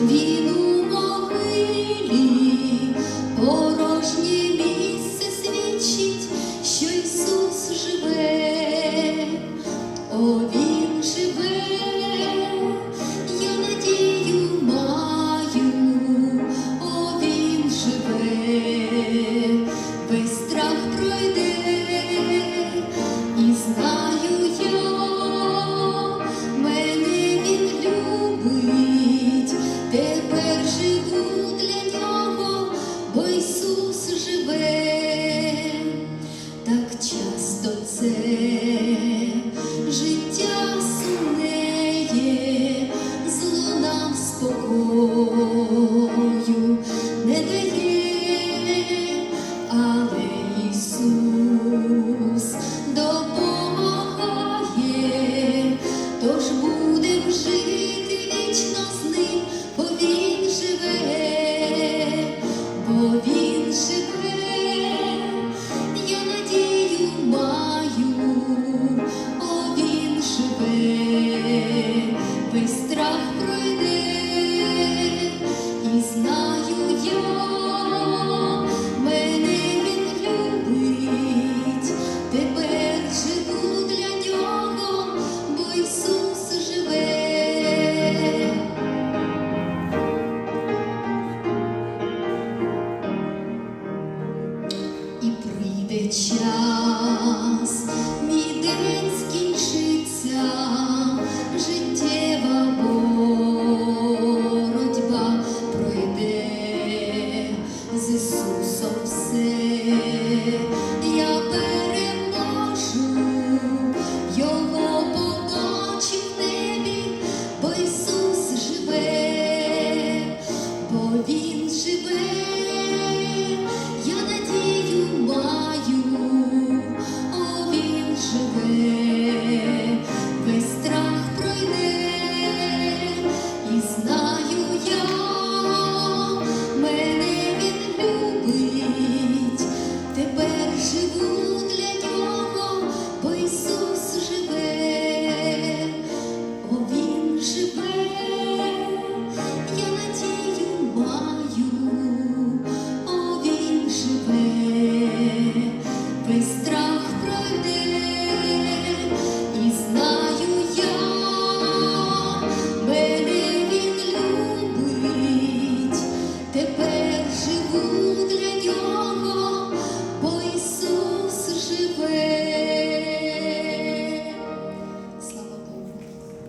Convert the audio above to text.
Wie Живе, так часто це життя сумнеє, зло нам спокою Час, мій день скінчиться.